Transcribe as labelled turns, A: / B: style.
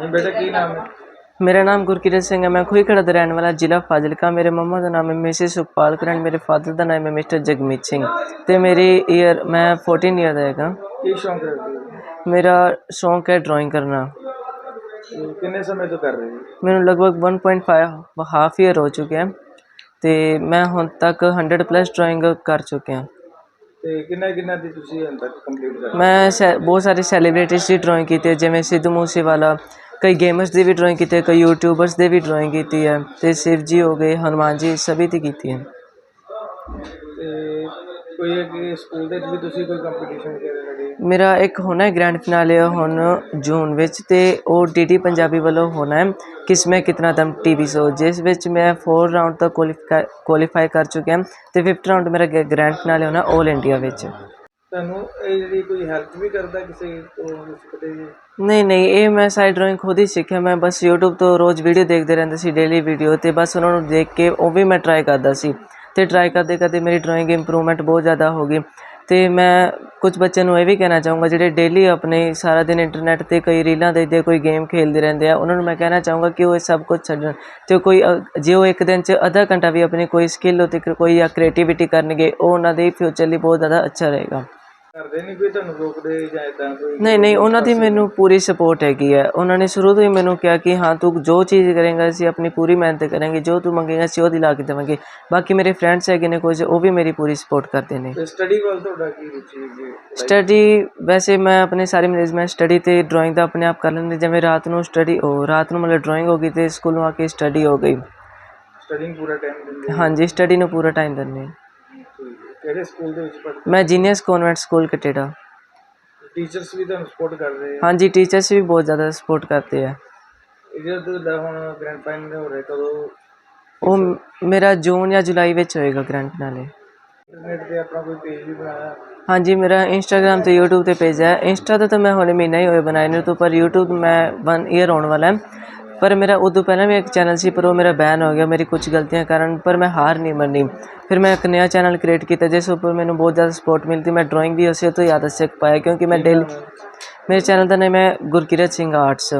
A: ਹੁਣ ਬੇਟਾ ਕੀ ਨਾਮ ਹੈ
B: ਮੇਰਾ ਨਾਮ ਗੁਰਕਿਰਤ ਸਿੰਘ ਹੈ ਮੈਂ ਖੁਈਖੜਾ ਦਾ ਰਹਿਣ ਵਾਲਾ ਜ਼ਿਲ੍ਹਾ ਫਾਜ਼ਿਲਕਾ ਮੇਰੇ ਮੰਮਾ ਦਾ ਨਾਮ ਹੈ ਮਿਸਿਸ ਸੁਖਪਾਲ ਕਰਨ ਮੇਰੇ ਫਾਦਰ ਦਾ ਨਾਮ ਹੈ ਮਿਸਟਰ ਜਗਮੀਤ ਸਿੰਘ ਤੇ ਮੇਰੀ ਈਅਰ ਮੈਂ 14 ਈਅਰ ਦਾ ਹੈਗਾ।
A: ਕੀ ਸ਼ੌਂਕ ਰੱਖਦੇ ਹੋ?
B: ਮੇਰਾ ਸ਼ੌਂਕ ਹੈ ਡਰਾਇੰਗ ਕਰਨਾ।
A: ਤੇ ਕਿੰਨੇ ਸਮੇਂ ਤੋਂ ਕਰ ਰਹੇ ਹੋ?
B: ਮੈਨੂੰ ਲਗਭਗ 1.5 ਹਾਫ ਈਅਰ ਹੋ ਚੁੱਕਿਆ ਹੈ। ਤੇ ਮੈਂ ਹੁਣ ਤੱਕ 100 ਪਲੱਸ ਡਰਾਇੰਗ ਕਰ ਚੁੱਕਿਆ
A: ਤੇ ਕਿੰਨਾ ਕਿੰਨਾ ਦੀ ਤੁਸੀਂ ਹੁਣ ਤੱਕ ਕੰਪਲੀਟ ਕਰ
B: ਮੈਂ ਸੈ- ਬਹੁਤ ਸਾਰੇ ਸੈਲੀਬ੍ਰਿਟੀਜ਼ ਦੀ ਡਰਾਇੰਗ ਕੀਤੀ ਹੈ। ਜਿਵੇਂ ਸਿੱਧੂ ਮੂਸੇਵਾਲਾ ਕਈ ਗੇਮਰਸ ਦੀ ਵੀ ਡਰਾਇੰਗ ਕੀਤੀ ਹੈ ਕਈ ਯੂਟਿਊਬਰਸ ਦੇ ਵੀ ਡਰਾਇੰਗ ਕੀਤੀ ਹੈ ਤੇ ਸ਼ਿਵ ਜੀ ਹੋ ਗਏ ਹਨੂਮਾਨ ਜੀ ਸਭੀ ਦੀ ਕੀਤੀ ਹੈ।
A: ਤੇ ਕੋਈ ਅੱਗੇ ਸਕੂਲ ਦੇ ਵਿੱਚ ਵੀ ਤੁਸੀਂ ਕੋਈ ਕੰਪੀਟੀਸ਼ਨ ਵਗੈਰਾ ਲੜੇ
B: ਮੇਰਾ ਇੱਕ ਹੋਣਾ ਹੈ ਗ੍ਰੈਂਡ ਫਿਨਾਲੇ ਹੁਣ ਜੂਨ ਵਿੱਚ ਤੇ ਉਹ ਡੀਡੀ ਪੰਜਾਬੀ ਵੱਲੋਂ ਹੋਣਾ ਹੈ। ਕਿਸਮੇ ਕਿਤਨਾ ਦਮ ਟੀਵੀ ਸ਼ੋ ਜਿਸ ਵਿੱਚ ਮੈਂ 4 ਰਾਊਂਡ ਤੱਕ ਕੁਆਲੀਫਾਈ ਕਰ ਚੁੱਕਿਆ। ਤੇ 5th ਰਾਊਂਡ ਮੇਰਾ ਗ੍ਰੈਂਡ ਫਿਨਾਲੇ ਹੋਣਾ 올 ਇੰਡੀਆ ਵਿੱਚ।
A: ਤੁਹਾਨੂੰ ਇਹ ਜਿਹੜੀ ਕੋਈ ਹੈਲਪ ਵੀ ਕਰਦਾ ਕਿਸੇ ਤੋਂ ਸਿੱਖਦੇ ਜੀ
B: ਨਹੀਂ ਨਹੀਂ, ਇਹ ਮੈਂ ਸਾਰੀ ਡਰਾਇੰਗ ਖੁਦ ਹੀ ਸਿੱਖਿਆ। ਮੈਂ ਬਸ YouTube ਤੋਂ ਰੋਜ਼ ਵੀਡੀਓ ਦੇਖਦੇ ਰਹਿੰਦੇ ਸੀ ਡੇਲੀ ਵੀਡੀਓ ਤੇ। ਬਸ ਉਹਨਾਂ ਨੂੰ ਦੇਖ ਕੇ ਉਹ ਵੀ ਮੈਂ ਟਰਾਈ ਕਰਦਾ ਸੀ। ਤੇ ਟਰਾਈ ਕਰਦੇ ਕਰਦੇ ਮੇਰੀ ਡਰਾਇੰਗ ਇੰਪਰੂਵਮੈਂਟ ਬਹੁਤ ਜ਼ਿਆਦਾ ਹੋ ਗਈ। ਤੇ ਮੈਂ ਕੁਝ ਬੱਚਿਆਂ ਨੂੰ ਇਹ ਵੀ ਕਹਿਣਾ ਚਾਹੂੰਗਾ, ਜਿਹੜੇ ਡੇਲੀ ਆਪਣੇ ਸਾਰਾ ਦਿਨ ਇੰਟਰਨੈਟ ਤੇ ਕਈ ਰੀਲਾਂ ਦੇਖਦੇ, ਕੋਈ ਗੇਮ ਖੇਲਦੇ ਰਹਿੰਦੇ ਆ, ਉਹਨਾਂ ਨੂੰ ਮੈਂ ਕਹਿਣਾ ਚਾਹੂੰਗਾ ਕਿ ਉਹ ਇਹ ਸਭ ਕੁਝ ਛੱਡਣ। ਤੇ ਕੋਈ ਜੇ ਉਹ ਇੱਕ ਦਿਨ 'ਚ ਅੱਧਾ ਘੰਟਾ ਵੀ ਆਪਣੀ ਕੋਈ ਸਕਿੱਲ ਉਤੇ ਕੋਈ ਜਾਂ ਕ੍ਰੀਏਟੀਵਿਟੀ ਕਰਨਗੇ, ਉਹ ਉਹਨਾਂ ਦੇ ਫਿਊਚਰ ਲਈ ਬਹੁਤ ਜ਼ਿਆਦਾ ਅੱਛਾ ਰਹੇਗਾ।
A: ਕਰਦੇ ਨਹੀਂ ਕੋਈ ਤੁਹਾਨੂੰ ਰੋਕਦੇ ਜਾਂ ਇਦਾਂ ਕੋਈ
B: ਨਹੀਂ ਨਹੀਂ ਉਹਨਾਂ ਦੀ ਮੈਨੂੰ ਪੂਰੀ ਸਪੋਰਟ ਹੈਗੀ ਹੈ। ਉਹਨਾਂ ਨੇ ਸ਼ੁਰੂ ਤੋਂ ਹੀ ਮੈਨੂੰ ਕਿਹਾ ਕਿ ਹਾਂ ਤੂੰ ਜੋ ਚੀਜ਼ ਕਰੇਂਗਾ ਅਸੀਂ ਆਪਣੀ ਪੂਰੀ ਮਿਹਨਤ ਕਰਾਂਗੇ ਜੋ ਤੂੰ ਮੰਗੇਗਾ ਅਸੀਂ ਉਹ ਦਿਲਾ ਕੇ ਦੇਵਾਂਗੇ। ਬਾਕੀ ਮੇਰੇ ਫਰੈਂਡਸ ਹੈਗੇ ਨੇ ਕੁਝ ਉਹ ਵੀ ਮੇਰੀ ਪੂਰੀ ਸਪੋਰਟ ਕਰਦੇ ਨੇ।
A: ਸਟੱਡੀ ਵੱਲ ਤੁਹਾਡਾ ਕੀ ਰੁਚੀ ਹੈ
B: ਸਟੱਡੀ ਵੈਸੇ ਮੈਂ ਆਪਣੇ ਸਾਰੇ ਮੈਨੇਜਮੈਂਟ ਸਟੱਡੀ ਤੇ ਡਰਾਇੰਗ ਦਾ ਆਪਣੇ ਆਪ ਕਰ ਲੈਂਦੇ ਜਿਵੇਂ ਰਾਤ ਨੂੰ ਸਟੱਡੀ ਉਹ ਰਾਤ ਨੂੰ ਮਤਲਬ ਡਰਾਇੰਗ ਹੋ ਗਈ ਤੇ ਸਕੂਲੋਂ ਆ ਕੇ ਸਟੱਡੀ ਹੋ ਗਈ।
A: ਸਟੱਡਿੰਗ ਪੂਰਾ ਟਾਈਮ ਦਿੰਦੇ
B: ਹਾਂਜੀ ਸਟੱਡੀ ਨੂੰ ਪੂਰਾ ਟਾਈਮ ਦਿੰਦੇ।
A: ਕਿਹੜੇ ਸਕੂਲ ਦੇ ਵਿੱਚ ਪੜ੍ਹਦੇ
B: ਮੈਂ genius convent school Katera
A: teachers ਵੀ ਤੁਹਾਨੂੰ ਸਪੋਰਟ ਕਰ ਰਹੇ ਆ?
B: ਹਾਂਜੀ ਟੀਚਰਸ ਵੀ ਬਹੁਤ ਜ਼ਿਆਦਾ ਸਪੋਰਟ ਕਰਦੇ ਆ।
A: ਇਹ ਜਿਹੜਾ ਤੁਹਾਡਾ ਹੁਣ ਗ੍ਰੈਂਡ ਫਾਈਨਲ ਹੋ ਰਿਹਾ ਕਦੋਂ
B: ਉਹ ਮ- ਮੇਰਾ ਜੂਨ ਜਾਂ ਜੁਲਾਈ ਵਿੱਚ ਹੋਏਗਾ ਗ੍ਰੈਂਡ ਫਿਨਾਲੇ
A: ਇੰਟਰਨੈਟ ਤੇ ਆਪਣਾ ਕੋਈ ਪੇਜ ਵੀ ਬਣਾਇਆ?
B: ਹਾਂਜੀ ਮੇਰਾ ਇੰਸਟਾਗ੍ਰam ਤੇ YouTube ਤੇ ਪੇਜ ਹੈ। ਇੰਸਟਾ ਤੇ ਤਾਂ ਮੈਂ ਹੁਣੇ ਮਹੀਨਾ ਹੀ ਹੋਇਆ ਬਣਾਏ ਨੇ ਤੋਂ ਪਰ YouTube ਮੈਂ 1 ਈਅਰ ਹੋਣ ਵਾਲਾ ਹੈ। ਪਰ ਮੇਰਾ ਉਦੋਂ ਪਹਿਲਾਂ ਵੀ ਇੱਕ ਚੈਨਲ ਸੀ ਪਰ ਉਹ ਮੇਰਾ ਬੈਨ ਹੋ ਗਿਆ ਮੇਰੀ ਕੁਝ ਗਲਤੀਆਂ ਕਾਰਨ ਪਰ ਮੈਂ ਹਾਰ ਨਹੀਂ ਮੰਨੀ। ਫਿਰ ਮੈਂ ਇੱਕ ਨਵਾਂ ਚੈਨਲ ਕ੍ਰੀਏਟ ਕੀਤਾ ਜਿਸ ਉੱਪਰ ਮੈਨੂੰ ਬਹੁਤ ਜ਼ਿਆਦਾ ਸਪੋਰਟ ਮਿਲਦੀ ਮੈਂ ਡਰਾਇੰਗ ਵੀ ਉਸੇ ਤੋਂ ਜ਼ਿਆਦਾ ਸਿੱਖ ਪਾਇਆ ਕਿਉਂਕਿ ਮੈਂ ਡੇਲੀ ਮੇਰੇ ਚੈਨਲ ਦਾ ਨਾਮ ਹੈ ਗੁਰਕਿਰਤ ਸਿੰਘ ਆਰਟਸ